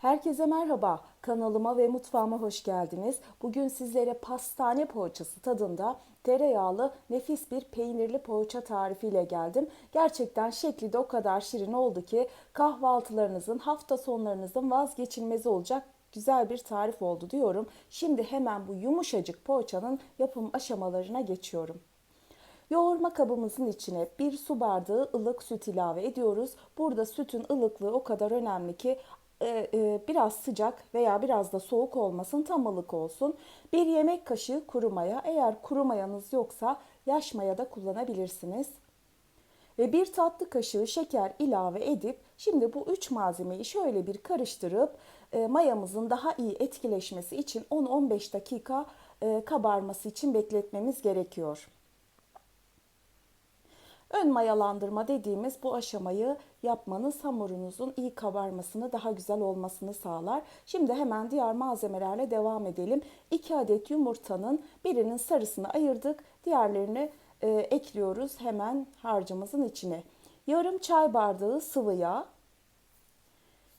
Herkese merhaba. Kanalıma ve mutfağıma hoş geldiniz. Bugün sizlere pastane poğaçası tadında tereyağlı nefis bir peynirli poğaça tarifiyle geldim. Gerçekten şekli de o kadar şirin oldu ki kahvaltılarınızın, hafta sonlarınızın vazgeçilmezi olacak güzel bir tarif oldu diyorum. Şimdi hemen bu yumuşacık poğaçanın yapım aşamalarına geçiyorum. Yoğurma kabımızın içine bir su bardağı ılık süt ilave ediyoruz. Burada sütün ılıklığı o kadar önemli ki biraz sıcak veya biraz da soğuk olmasın tam ılık olsun. Bir yemek kaşığı kuru maya eğer kuru mayanız yoksa yaş maya da kullanabilirsiniz. Ve bir tatlı kaşığı şeker ilave edip şimdi bu üç malzemeyi şöyle bir karıştırıp e, mayamızın daha iyi etkileşmesi için 10-15 dakika kabarması için bekletmemiz gerekiyor. Ön mayalandırma dediğimiz bu aşamayı yapmanız hamurunuzun iyi kabarmasını, daha güzel olmasını sağlar. Şimdi hemen diğer malzemelerle devam edelim. 2 adet yumurtanın birinin sarısını ayırdık. Diğerlerini e, ekliyoruz hemen harcımızın içine. Yarım çay bardağı sıvı yağ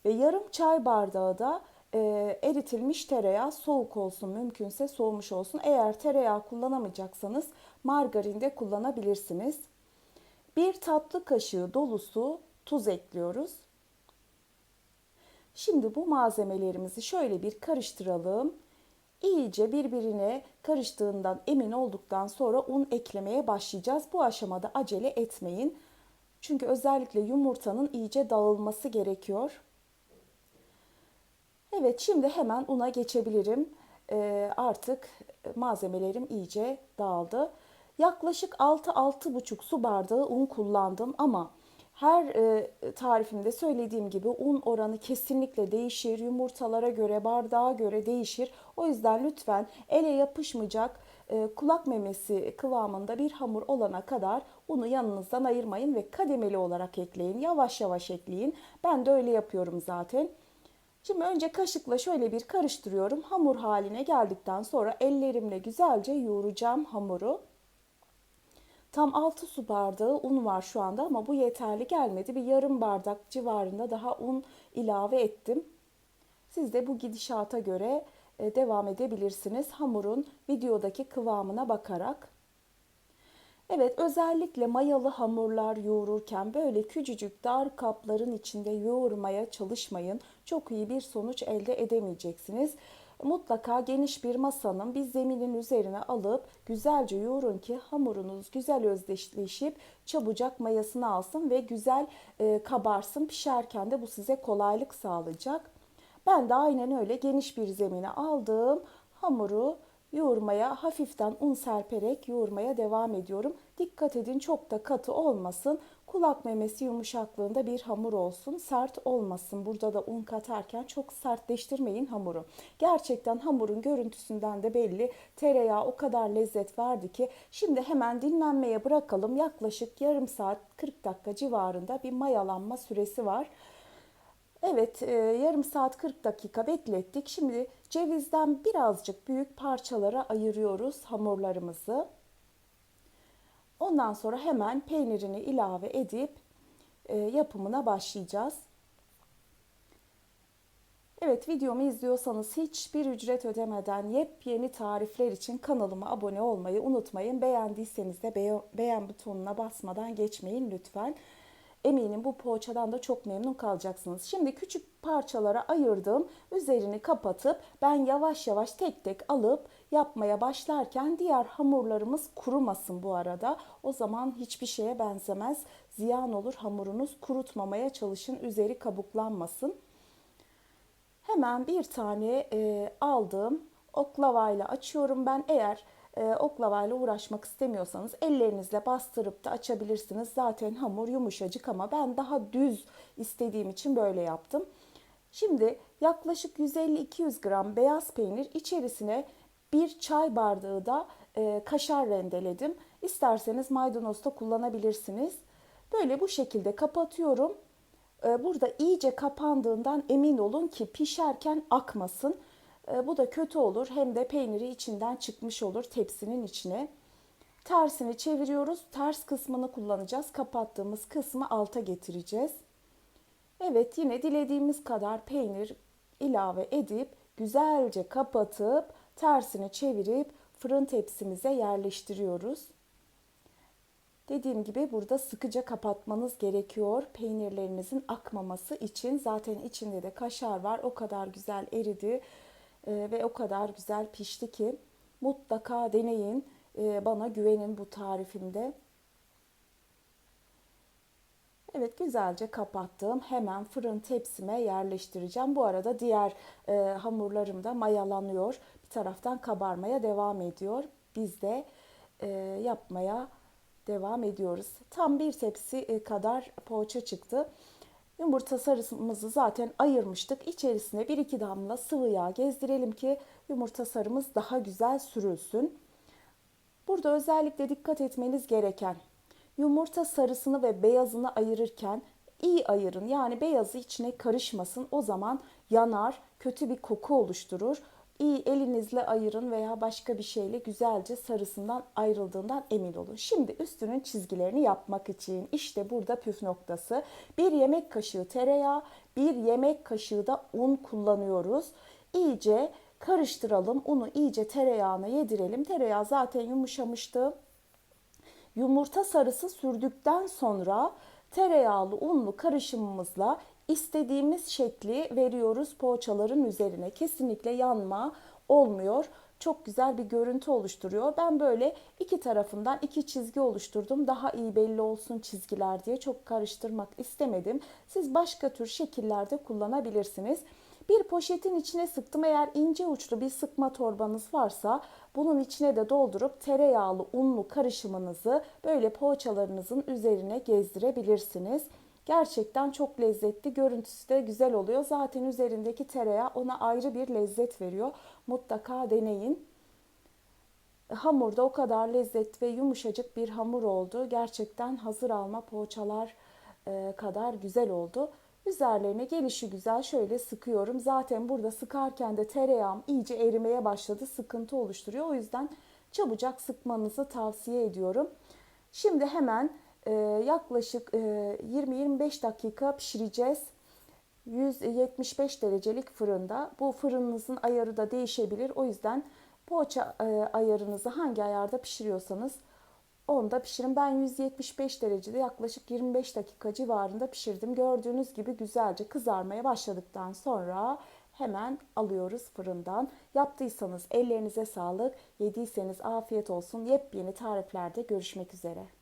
ve yarım çay bardağı da e, eritilmiş tereyağı soğuk olsun mümkünse soğumuş olsun. Eğer tereyağı kullanamayacaksanız margarin de kullanabilirsiniz. Bir tatlı kaşığı dolusu tuz ekliyoruz. Şimdi bu malzemelerimizi şöyle bir karıştıralım. İyice birbirine karıştığından emin olduktan sonra un eklemeye başlayacağız. Bu aşamada acele etmeyin. Çünkü özellikle yumurtanın iyice dağılması gerekiyor. Evet şimdi hemen una geçebilirim. Ee, artık malzemelerim iyice dağıldı. Yaklaşık 6-6,5 su bardağı un kullandım ama her e, tarifimde söylediğim gibi un oranı kesinlikle değişir. Yumurtalara göre, bardağa göre değişir. O yüzden lütfen ele yapışmayacak e, kulak memesi kıvamında bir hamur olana kadar unu yanınızdan ayırmayın ve kademeli olarak ekleyin. Yavaş yavaş ekleyin. Ben de öyle yapıyorum zaten. Şimdi önce kaşıkla şöyle bir karıştırıyorum. Hamur haline geldikten sonra ellerimle güzelce yoğuracağım hamuru. Tam 6 su bardağı un var şu anda ama bu yeterli gelmedi. Bir yarım bardak civarında daha un ilave ettim. Siz de bu gidişata göre e, devam edebilirsiniz. Hamurun videodaki kıvamına bakarak. Evet özellikle mayalı hamurlar yoğururken böyle küçücük dar kapların içinde yoğurmaya çalışmayın. Çok iyi bir sonuç elde edemeyeceksiniz mutlaka geniş bir masanın bir zeminin üzerine alıp güzelce yoğurun ki hamurunuz güzel özdeşleşip çabucak mayasını alsın ve güzel e, kabarsın. Pişerken de bu size kolaylık sağlayacak. Ben de aynen öyle geniş bir zemine aldım. Hamuru yoğurmaya hafiften un serperek yoğurmaya devam ediyorum. Dikkat edin çok da katı olmasın. Kulak memesi yumuşaklığında bir hamur olsun. Sert olmasın. Burada da un katarken çok sertleştirmeyin hamuru. Gerçekten hamurun görüntüsünden de belli. Tereyağı o kadar lezzet verdi ki şimdi hemen dinlenmeye bırakalım. Yaklaşık yarım saat 40 dakika civarında bir mayalanma süresi var. Evet e, yarım saat 40 dakika beklettik. Şimdi cevizden birazcık büyük parçalara ayırıyoruz hamurlarımızı. Ondan sonra hemen peynirini ilave edip e, yapımına başlayacağız. Evet videomu izliyorsanız hiçbir ücret ödemeden yepyeni tarifler için kanalıma abone olmayı unutmayın. Beğendiyseniz de beğen butonuna basmadan geçmeyin lütfen. Eminim bu poğaçadan da çok memnun kalacaksınız. Şimdi küçük parçalara ayırdım. Üzerini kapatıp ben yavaş yavaş tek tek alıp yapmaya başlarken diğer hamurlarımız kurumasın bu arada. O zaman hiçbir şeye benzemez. Ziyan olur hamurunuz. Kurutmamaya çalışın. Üzeri kabuklanmasın. Hemen bir tane e, aldım. Oklavayla açıyorum ben. Eğer e, oklavayla uğraşmak istemiyorsanız ellerinizle bastırıp da açabilirsiniz. Zaten hamur yumuşacık ama ben daha düz istediğim için böyle yaptım. Şimdi yaklaşık 150-200 gram beyaz peynir içerisine bir çay bardağı da e, kaşar rendeledim. İsterseniz maydanoz da kullanabilirsiniz. Böyle bu şekilde kapatıyorum. E, burada iyice kapandığından emin olun ki pişerken akmasın. E, bu da kötü olur. Hem de peyniri içinden çıkmış olur tepsinin içine. Tersini çeviriyoruz. Ters kısmını kullanacağız. Kapattığımız kısmı alta getireceğiz. Evet yine dilediğimiz kadar peynir ilave edip güzelce kapatıp tersini çevirip fırın tepsimize yerleştiriyoruz. Dediğim gibi burada sıkıca kapatmanız gerekiyor peynirlerinizin akmaması için. Zaten içinde de kaşar var. O kadar güzel eridi e, ve o kadar güzel pişti ki mutlaka deneyin. E, bana güvenin bu tarifimde. Evet güzelce kapattım. Hemen fırın tepsime yerleştireceğim. Bu arada diğer e, hamurlarım da mayalanıyor. Bir taraftan kabarmaya devam ediyor. Biz de e, yapmaya devam ediyoruz. Tam bir tepsi e, kadar poğaça çıktı. Yumurta sarımızı zaten ayırmıştık. İçerisine bir iki damla sıvı yağ gezdirelim ki yumurta sarımız daha güzel sürülsün. Burada özellikle dikkat etmeniz gereken yumurta sarısını ve beyazını ayırırken iyi ayırın. Yani beyazı içine karışmasın. O zaman yanar, kötü bir koku oluşturur. İyi elinizle ayırın veya başka bir şeyle güzelce sarısından ayrıldığından emin olun. Şimdi üstünün çizgilerini yapmak için işte burada püf noktası. Bir yemek kaşığı tereyağı, bir yemek kaşığı da un kullanıyoruz. İyice karıştıralım. Unu iyice tereyağına yedirelim. Tereyağı zaten yumuşamıştı. Yumurta sarısı sürdükten sonra tereyağlı unlu karışımımızla istediğimiz şekli veriyoruz poğaçaların üzerine. Kesinlikle yanma olmuyor. Çok güzel bir görüntü oluşturuyor. Ben böyle iki tarafından iki çizgi oluşturdum. Daha iyi belli olsun çizgiler diye çok karıştırmak istemedim. Siz başka tür şekillerde kullanabilirsiniz. Bir poşetin içine sıktım. Eğer ince uçlu bir sıkma torbanız varsa bunun içine de doldurup tereyağlı unlu karışımınızı böyle poğaçalarınızın üzerine gezdirebilirsiniz. Gerçekten çok lezzetli, görüntüsü de güzel oluyor. Zaten üzerindeki tereyağı ona ayrı bir lezzet veriyor. Mutlaka deneyin. Hamur da o kadar lezzetli ve yumuşacık bir hamur oldu. Gerçekten hazır alma poğaçalar e, kadar güzel oldu. Üzerlerine gelişi güzel şöyle sıkıyorum. Zaten burada sıkarken de tereyağım iyice erimeye başladı. Sıkıntı oluşturuyor. O yüzden çabucak sıkmanızı tavsiye ediyorum. Şimdi hemen e, yaklaşık e, 20-25 dakika pişireceğiz. 175 derecelik fırında. Bu fırınınızın ayarı da değişebilir. O yüzden poğaça e, ayarınızı hangi ayarda pişiriyorsanız onda pişirin. Ben 175 derecede yaklaşık 25 dakika civarında pişirdim. Gördüğünüz gibi güzelce kızarmaya başladıktan sonra hemen alıyoruz fırından. Yaptıysanız ellerinize sağlık, yediyseniz afiyet olsun. Yepyeni tariflerde görüşmek üzere.